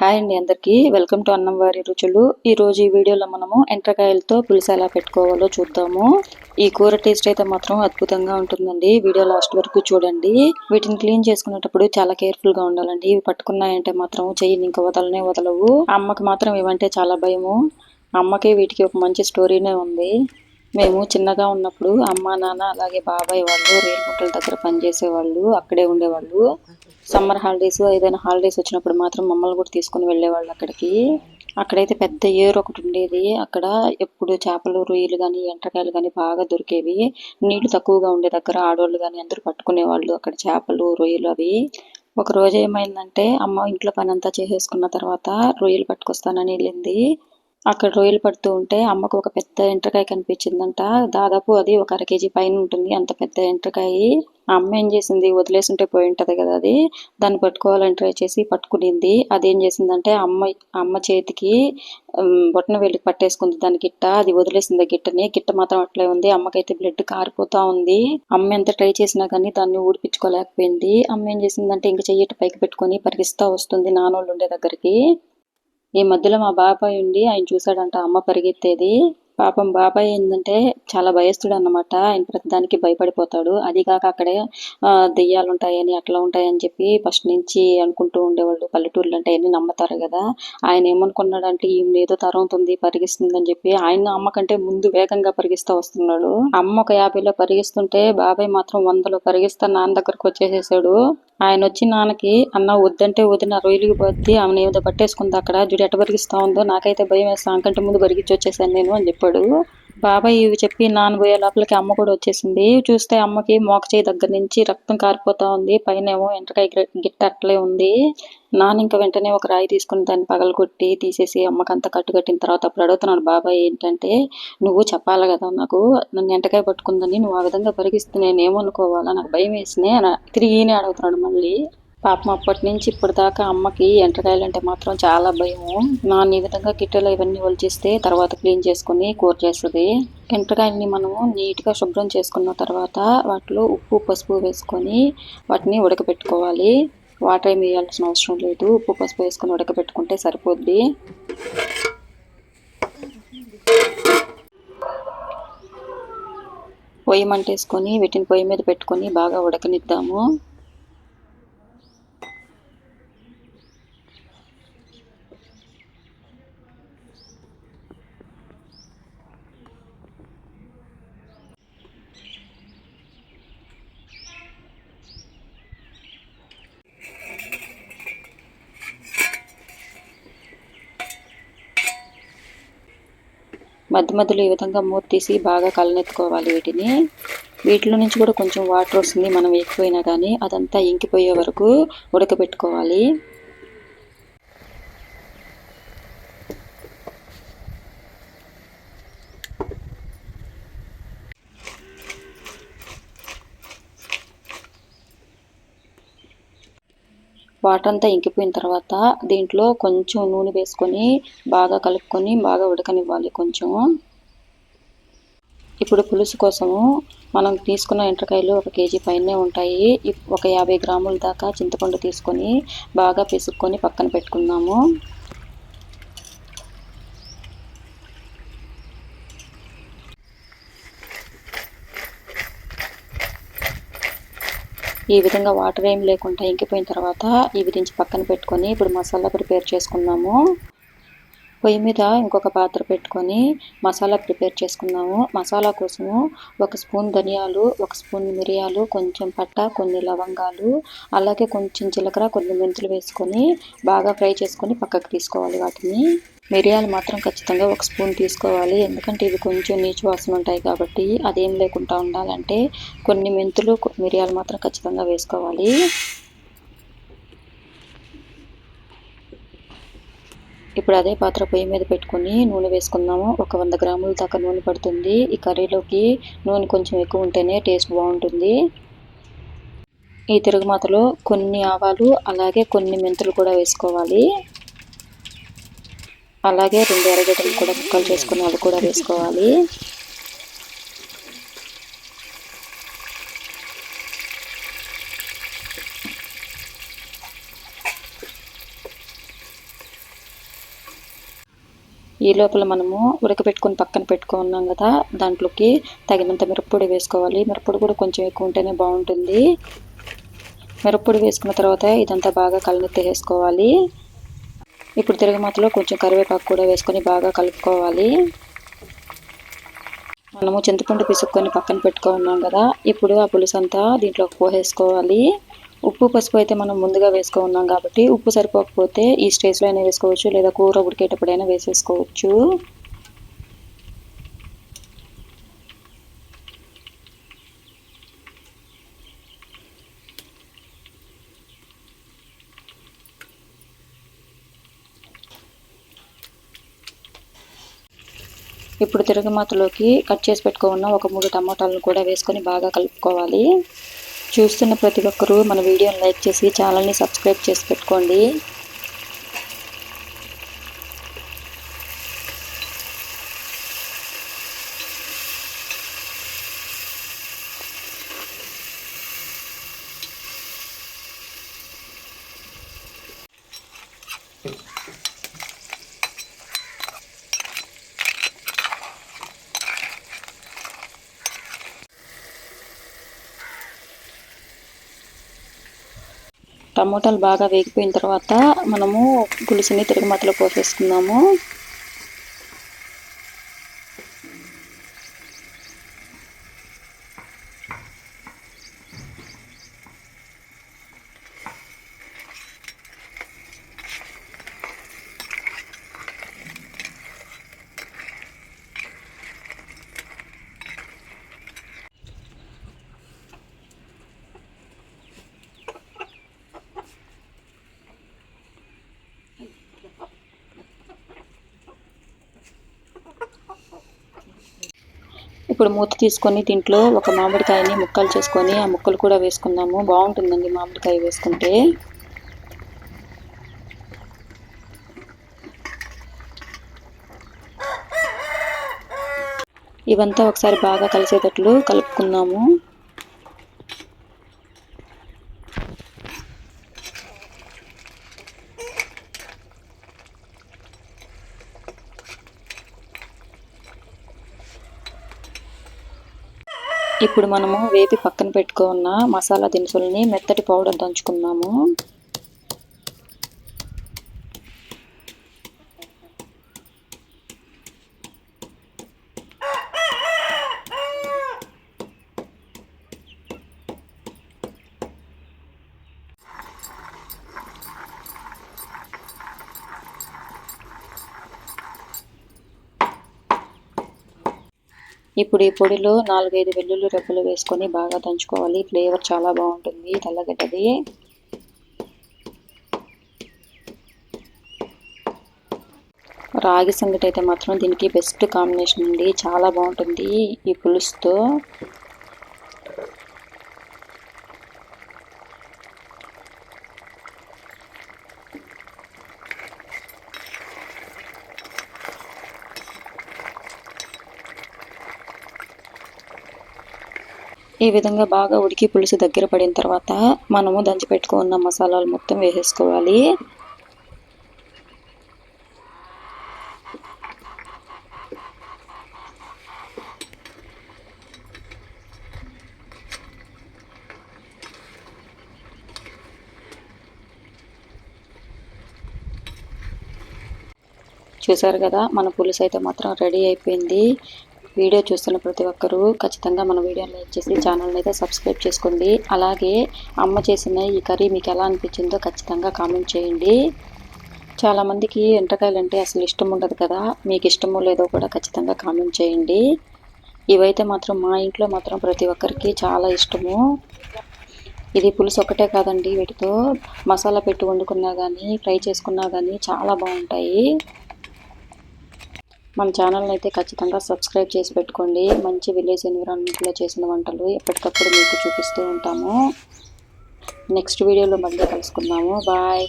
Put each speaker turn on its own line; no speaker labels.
Hi అండి అందరికీ. Welcome to అన్నం వారి రుచులు. ఈ రోజు ఈ వీడియోలో మనము ఎండ్రకాయలతో పులుసు ఎలా పెట్టుకోవాలో చూద్దాము. ఈ కూర టేస్ట్ అయితే మాత్రం అద్భుతంగా ఉంటుందండి. వీడియో లాస్ట్ వరకు చూడండి. వీటిని క్లీన్ చేసుకునేటప్పుడు చాలా కేర్ఫుల్గా ఉండాలండి. ఇవి పట్టుకున్నాయంటే మాత్రం చెయ్యి ఇంకా వదలనే వదలవు. అమ్మకి మాత్రం ఇవంటే చాలా భయము. అమ్మకి వీటికి ఒక మంచి స్టోరీనే ఉంది. మేము చిన్నగా ఉన్నప్పుడు అమ్మ నాన్న అలాగే బాబాయ్ వాళ్ళు రేలు గుంటల దగ్గర పనిచేసేవాళ్ళు అక్కడే ఉండేవాళ్ళు. సమ్మర్ హాలిడేస్ ఏదైనా హాలిడేస్ వచ్చినప్పుడు మాత్రం మమ్మల్ని కూడా తీసుకుని వెళ్ళేవాళ్ళు అక్కడికి. అక్కడైతే పెద్ద ఏరు ఒకటి ఉండేది. అక్కడ ఎప్పుడు చేపలు రొయ్యలు కానీ ఎండ్రకాయలు కానీ బాగా దొరికేవి. నీళ్ళు తక్కువగా ఉండే దగ్గర ఆడవాళ్ళు కానీ అందరూ పట్టుకునేవాళ్ళు అక్కడ చేపలు రొయ్యలు అవి. ఒక రోజు ఏమైందంటే అమ్మ ఇంట్లో పని అంతా చేసేసుకున్న తర్వాత రొయ్యలు పట్టుకొస్తానని వెళ్ళింది. అక్కడ రొయ్యలు పడుతూ ఉంటే అమ్మకు ఒక పెద్ద ఎంట్రకాయ కనిపించిందంట. దాదాపు అది ఒక అర కేజీ పైన ఉంటుంది. అంత పెద్ద ఎంట్రకాయ అమ్మ ఏం చేసింది? వదిలేసుంటే పోయి ఉంటది కదా అది. దాన్ని పట్టుకోవాలని ట్రై చేసి పట్టుకునింది. అదేం చేసిందంటే అమ్మ అమ్మ చేతికి బొట్టన వెళ్ళి పట్టేసుకుంది దాని గిట్ట. అది వదిలేసింది గిట్టని. గిట్ట మాత్రం అట్లే ఉంది. అమ్మకైతే బ్లడ్ కారిపోతా ఉంది. అమ్మ ఎంత ట్రై చేసినా కానీ దాన్ని ఊడిపించుకోలేకపోయింది. అమ్మ ఏం చేసిందంటే ఇంక చెయ్యట పైకి పెట్టుకొని పరిగిస్తా వస్తుంది నానోళ్ళు ఉండే దగ్గరికి. ఈ మధ్యలో మా బాబాయ్ ఉండి ఆయన చూసాడంట అమ్మ పరిగెత్తేది. పాపం బాబాయ్ ఏంటంటే చాలా భయస్తుడు అన్నమాట ఆయన ప్రతిదానికి భయపడిపోతాడు. అది కాక అక్కడే దెయ్యాలు ఉంటాయని అట్లా ఉంటాయని చెప్పి ఫస్ట్ నుంచి అనుకుంటూ ఉండేవాళ్ళు. పల్లెటూర్లు అంటే అన్ని నమ్ముతారు కదా. ఆయన ఏమనుకున్నాడంటే ఈమె ఏదో తరుగుతుంది పరిగిస్తుందని చెప్పి ఆయన అమ్మ కంటే ముందు వేగంగా పరిగిస్తూ వస్తున్నాడు. అమ్మ ఒక యాభైలో పరిగిస్తుంటే బాబాయ్ మాత్రం వందలో పరిగిస్తా నాన్న దగ్గరకు వచ్చేసేసాడు. ఆయన వచ్చి నాన్నకి అన్న వద్దంటే వదిన రొయ్యలకి పోద్ది. ఆమెను ఏదో పట్టేసుకుంది అక్కడ. జుడి ఎట్ట పరిగిస్తా ఉందో నాకైతే భయం వేస్తా అంకంటే ముందు పరిగించి వచ్చేసాను నేను అని చెప్పాడు. బాబాయ్ ఇవి చెప్పి నానబోయే లోపలికి అమ్మ కూడా వచ్చేసింది. చూస్తే అమ్మకి మోక చేయి దగ్గర నుంచి రక్తం కారిపోతా ఉంది. పైన ఏమో ఎంటకాయ గిట్ట అట్లే ఉంది. నాన్న ఇంకా వెంటనే ఒక రాయి తీసుకుని దాన్ని పగలగొట్టి తీసేసి అమ్మకంతా కట్టుకట్టిన తర్వాత అప్పుడు అడుగుతున్నాడు బాబాయ్ ఏంటంటే నువ్వు చెప్పాలి కదా నాకు. నన్ను ఎంటకాయ పట్టుకుందని నువ్వు ఆ విధంగా పరిగిస్తే నేనేమనుకోవాలా? నాకు భయం వేసినే తిరిగినే అడుగుతున్నాడు మళ్ళీ. పాపం అప్పటి నుంచి ఇప్పటిదాకా అమ్మకి ఎంటకాయలు అంటే మాత్రం చాలా భయము. నాన్న ఈ విధంగా గిట్టెలు ఇవన్నీ ఒలిచిస్తే తర్వాత క్లీన్ చేసుకుని కూర చేస్తుంది. ఎంటకాయల్ని మనము నీట్గా శుభ్రం చేసుకున్న తర్వాత వాటిలో ఉప్పు పసుపు వేసుకొని వాటిని ఉడకబెట్టుకోవాలి వాటర్ ఏమి వేయాల్సిన అవసరం లేదు. ఉప్పు పసుపు వేసుకొని ఉడకబెట్టుకుంటే సరిపోద్ది. పొయ్యి మంటేసుకొని వీటిని పొయ్యి మీద పెట్టుకొని బాగా ఉడకనిద్దాము. మధ్య మధ్యలో ఈ విధంగా మూత తీసి బాగా కలనెత్తుకోవాలి వీటిని. వీటిలో నుంచి కూడా కొంచెం వాటర్ వస్తుంది మనం వేయకపోయినా కానీ అదంతా ఇంకిపోయే వరకు ఉడకబెట్టుకోవాలి. వాటర్ అంతా ఇంకిపోయిన తర్వాత దీంట్లో కొంచెం నూనె వేసుకొని బాగా కలుపుకొని బాగా ఉడకనివ్వాలి కొంచెం. ఇప్పుడు పులుసు కోసము మనం తీసుకున్న ఎండ్రకాయలు ఒక కేజీ పైనే ఉంటాయి. ఒక యాభై గ్రాముల దాకా చింతపండు తీసుకొని బాగా పిసుక్కొని పక్కన పెట్టుకుందాము. ఈ విధంగా వాటర్ ఏం లేకుండా ఇంకిపోయిన తర్వాత ఇవి దించి పక్కన పెట్టుకొని ఇప్పుడు మసాలా ప్రిపేర్ చేసుకుందాము పొయ్యి మీద ఇంకొక పాత్ర పెట్టుకొని మసాలా ప్రిపేర్ చేసుకుందాము మసాలా కోసము ఒక స్పూన్ ధనియాలు ఒక స్పూన్ మిరియాలు కొంచెం పట్ట కొన్ని లవంగాలు అలాగే కొంచెం జీలకర్ర కొన్ని మెంతులు వేసుకొని బాగా ఫ్రై చేసుకొని పక్కకు తీసుకోవాలి వాటిని. మిరియాలు మాత్రం ఖచ్చితంగా ఒక స్పూన్ తీసుకోవాలి. ఎందుకంటే ఇవి కొంచెం నీచు వాసన ఉంటాయి కాబట్టి అదేం లేకుండా ఉండాలంటే కొన్ని మెంతులు మిరియాలు మాత్రం ఖచ్చితంగా వేసుకోవాలి. ఇప్పుడు అదే పాత్ర పొయ్యి మీద పెట్టుకుని నూనె వేసుకుందాము. ఒక వంద గ్రాముల దాకా నూనె పడుతుంది. ఈ కర్రీలోకి నూనె కొంచెం ఎక్కువ ఉంటేనే టేస్ట్ బాగుంటుంది. ఈ తిరుగుమాతలో కొన్ని ఆవాలు అలాగే కొన్ని మెంతులు కూడా వేసుకోవాలి. అలాగే రెండు ఎర్రగడ్డలు కూడా ముక్కలు చేసుకుని అవి కూడా వేసుకోవాలి. ఈ లోపల మనము ఉడకబెట్టుకుని పక్కన పెట్టుకున్నాం కదా దాంట్లోకి తగినంత మిరప్పొడి వేసుకోవాలి. మిరప్పొడి కూడా కొంచెం ఎక్కువ ఉంటేనే బాగుంటుంది. మిరప్పొడి వేసుకున్న తర్వాత ఇదంతా బాగా కలనెత్తి వేసుకోవాలి. ఇప్పుడు తిరగమాతలో కొంచెం కరివేపాకు కూడా వేసుకొని బాగా కలుపుకోవాలి. మనము చింతపండు పిసుక్కొని పక్కన పెట్టుకున్నాం కదా ఇప్పుడు ఆ పులుసు అంతా దీంట్లోకి పోసేసుకోవాలి ఉప్పు పసుపు అయితే మనం ముందుగా వేసుకున్నాం కాబట్టి ఉప్పు సరిపోకపోతే ఈ స్టేజ్లో అయినా వేసుకోవచ్చు లేదా కూర ఉడికేటప్పుడైనా వేసేసుకోవచ్చు. ఇప్పుడు తిరగమాతలోకి కట్ చేసి పెట్టుకున్న ఒక మూడు టమాటాలను కూడా వేసుకొని బాగా కలుపుకోవాలి. చూస్తున్న ప్రతి ఒక్కరూ మన వీడియోని లైక్ చేసి ఛానల్ని సబ్స్క్రైబ్ చేసి పెట్టుకోండి. టమోటాలు బాగా వేగిపోయిన తర్వాత మనము పులుసుని తిరగమతలో పోసేసుకుందాము. ఇప్పుడు మూత తీసుకొని దీంట్లో ఒక మామిడికాయని ముక్కలు చేసుకొని ఆ ముక్కలు కూడా వేసుకుందాము. బాగుంటుందండి మామిడికాయ వేసుకుంటే. ఇవంతా ఒకసారి బాగా కలిసేటట్లు కలుపుకుందాము. ఇప్పుడు మనము వేపి పక్కన పెట్టుకున్న మసాలా దినుసుల్ని మెత్తటి పౌడర్ దంచుకుందాము. ఇప్పుడు ఈ పొడిలో నాలుగైదు వెల్లుల్లి రెబ్బలు వేసుకొని బాగా దంచుకోవాలి. ఫ్లేవర్ చాలా బాగుంటుంది. తెల్లగడ్డది. రాగి సంగటి అయితే మాత్రం దీనికి బెస్ట్ కాంబినేషన్ అండి. చాలా బాగుంటుంది ఈ పులుసుతో. ఈ విధంగా బాగా ఉడికి పులుసు దగ్గర పడిన తర్వాత మనము దంచి పెట్టుకున్న మసాలాలు మొత్తం వేసేసుకోవాలి. చూసారు కదా మన పులుసు అయితే మాత్రం రెడీ అయిపోయింది. వీడియో చూస్తున్న ప్రతి ఒక్కరూ ఖచ్చితంగా మన వీడియోని లైక్ చేసి ఛానల్ని అయితే సబ్స్క్రైబ్ చేసుకోండి. అలాగే అమ్మ చేసిన ఈ కర్రీ మీకు ఎలా అనిపించిందో ఖచ్చితంగా కామెంట్ చేయండి. చాలామందికి ఎంటకాయలు అంటే అసలు ఇష్టం ఉండదు కదా మీకు ఇష్టమో లేదో కూడా ఖచ్చితంగా కామెంట్ చేయండి. ఇవైతే మాత్రం మా ఇంట్లో మాత్రం ప్రతి ఒక్కరికి చాలా ఇష్టము. ఇది పులుసు ఒకటే కాదండి వీటితో. మసాలా పెట్టి వండుకున్నా కానీ ఫ్రై చేసుకున్నా కానీ చాలా బాగుంటాయి. మన ఛానల్ని అయితే ఖచ్చితంగా సబ్స్క్రైబ్ చేసి పెట్టుకోండి. మంచి విలేజ్ ఎన్విరాన్మెంట్లో చేసిన వంటలు ఎప్పటికప్పుడు మీకు చూపిస్తూ ఉంటాము. నెక్స్ట్ వీడియోలో మళ్ళీ కలుసుకుందాము. బాయ్.